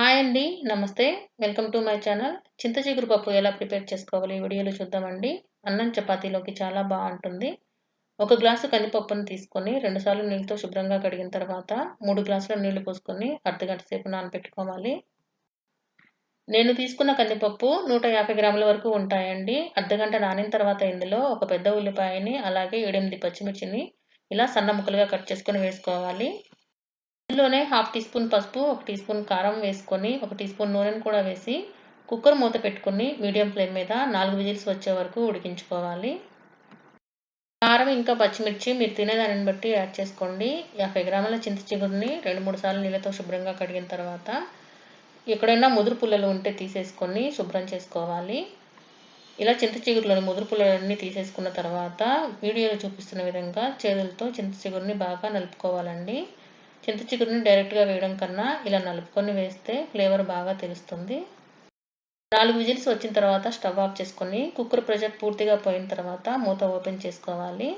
Hi అండి. నమస్తే. Welcome to my channel. చింత చిగురు పప్పు ఎలా ప్రిపేర్ చేసుకోవాలి ఈ వీడియోలో చూద్దామండి. అన్నం చపాతీలోకి చాలా బాగుంటుంది ఒక గ్లాసు కందిపప్పును తీసుకొని రెండుసార్లు నీళ్ళతో శుభ్రంగా కడిగిన తర్వాత మూడు గ్లాసుల నీళ్ళు పోసుకొని అర్ధగంట సేపు నానబెట్టుకోవాలి. నేను తీసుకున్న కందిపప్పు 150 గ్రాముల వరకు ఉంటాయండి. అర్ధగంట నానిన తర్వాత ఇందులో ఒక పెద్ద ఉల్లిపాయని అలాగే 7, 8 పచ్చిమిర్చిని ఇలా సన్న ముక్కలుగా కట్ చేసుకొని వేసుకోవాలి. ఇందులోనే హాఫ్ టీ స్పూన్ పసుపు, ఒక టీ స్పూన్ కారం వేసుకొని, ఒక టీ స్పూన్ నూనెను కూడా వేసి కుక్కర్ మూత పెట్టుకొని మీడియం ఫ్లేమ్ మీద నాలుగు విజిల్స్ వచ్చే వరకు ఉడికించుకోవాలి. కారం ఇంకా పచ్చిమిర్చి మీరు తినేదానిని బట్టి యాడ్ చేసుకోండి. 50 గ్రాముల చింత చిగురుని 2, 3 సార్లు నీళ్ళతో శుభ్రంగా కడిగిన తర్వాత ఎక్కడైనా ముదురు పుల్లలు ఉంటే తీసేసుకొని శుభ్రం చేసుకోవాలి. ఇలా చింత చిగురులోని ముదురు పుల్లలన్నీ తీసేసుకున్న తర్వాత వీడియోలో చూపిస్తున్న విధంగా చేతులతో చింతచిగురుని బాగా నలుపుకోవాలండి. చింత చిగురుని డైరెక్ట్‌గా వేయడం కన్నా ఇలా నలుపుకొని వేస్తే ఫ్లేవర్ బాగా తెలుస్తుంది. నాలుగు విజిల్స్ వచ్చిన తర్వాత స్టవ్ ఆఫ్ చేసుకొని కుక్కర్ ప్రెషర్ పూర్తిగా పోయిన తర్వాత మూత ఓపెన్ చేసుకోవాలి.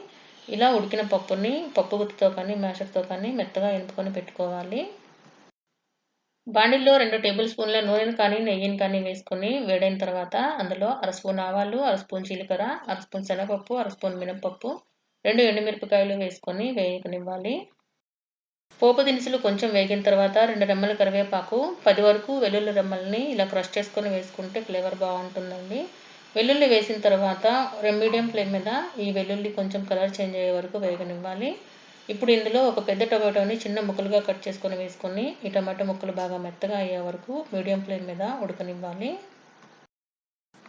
ఇలా ఉడికిన పప్పుని పప్పు గుత్తితో కానీ, మ్యాషర్‌తో కానీ మెత్తగా ఎంపుకొని పెట్టుకోవాలి. బాండిల్లో రెండు టేబుల్ స్పూన్ల నూనెను కానీ, నెయ్యిని కానీ వేసుకొని వేడైన తర్వాత అందులో అర స్పూన్ ఆవాలు, అర స్పూన్ జీలకర్ర, అర స్పూన్ శనగపప్పు, అర స్పూన్ మినపప్పు, రెండు ఎండుమిరపకాయలు వేసుకొని వేయకనివ్వాలి పోపు దినుసులు కొంచెం వేగిన తర్వాత రెండు రెమ్మల కరివేపాకు, పది వరకు వెల్లుల్లి రెమ్మల్ని ఇలా క్రష్ చేసుకొని వేసుకుంటే ఫ్లేవర్ బాగుంటుందండి వెల్లుల్లి వేసిన తర్వాత మీడియం ఫ్లేమ్ మీద ఈ వెల్లుల్లి కొంచెం కలర్ చేంజ్ అయ్యే వరకు వేగనివ్వాలి. ఇప్పుడు ఇందులో ఒక పెద్ద టొమాటోని చిన్న ముక్కలుగా కట్ చేసుకొని వేసుకొని ఈ టమాటో ముక్కలు బాగా మెత్తగా అయ్యే వరకు మీడియం ఫ్లేమ్ మీద ఉడకనివ్వాలి.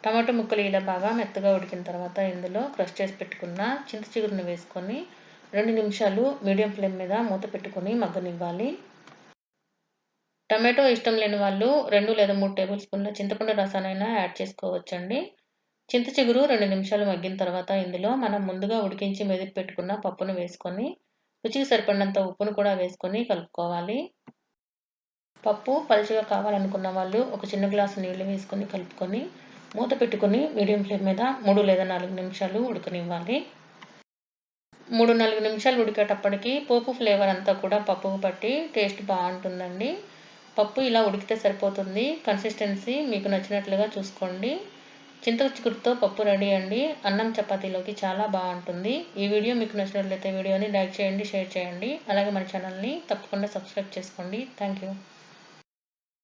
టమాటో ముక్కలు ఇలా బాగా మెత్తగా ఉడికిన తర్వాత ఇందులో క్రష్ చేసి పెట్టుకున్న చింత చిగురుని వేసుకొని రెండు నిమిషాలు మీడియం ఫ్లేమ్ మీద మూత పెట్టుకొని మగ్గనివ్వాలి. టమాటో ఇష్టం లేని వాళ్ళు రెండు లేదా మూడు టేబుల్ స్పూన్ల చింతపండు రసాన్నైనా యాడ్ చేసుకోవచ్చండి. చింత చిగురు రెండు నిమిషాలు మగ్గిన తర్వాత ఇందులో మనం ముందుగా ఉడికించి మెదిపి పెట్టుకున్న పప్పును వేసుకొని రుచికి సరిపడినంత ఉప్పును కూడా వేసుకొని కలుపుకోవాలి. పప్పు పలుచగా కావాలనుకున్న వాళ్ళు ఒక చిన్న గ్లాసు నీళ్ళు వేసుకొని కలుపుకొని మూత పెట్టుకొని మీడియం ఫ్లేమ్ మీద మూడు లేదా నాలుగు నిమిషాలు ఉడకనివ్వాలి. 3, 4 నిమిషాలు ఉడికేటప్పటికి పోపు ఫ్లేవర్ అంతా కూడా పప్పుకు పట్టి టేస్ట్ బాగుంటుందండి పప్పు ఇలా ఉడికితే సరిపోతుంది. కన్సిస్టెన్సీ మీకు నచ్చినట్లుగా చూసుకోండి. చింత చిగురుతో పప్పు రెడీ అండి. అన్నం చపాతీలోకి చాలా బాగుంటుంది ఈ వీడియో మీకు నచ్చినట్లయితే వీడియోని లైక్ చేయండి, షేర్ చేయండి. అలాగే మన ఛానల్‌ని తప్పకుండా సబ్స్క్రైబ్ చేసుకోండి. Thank you.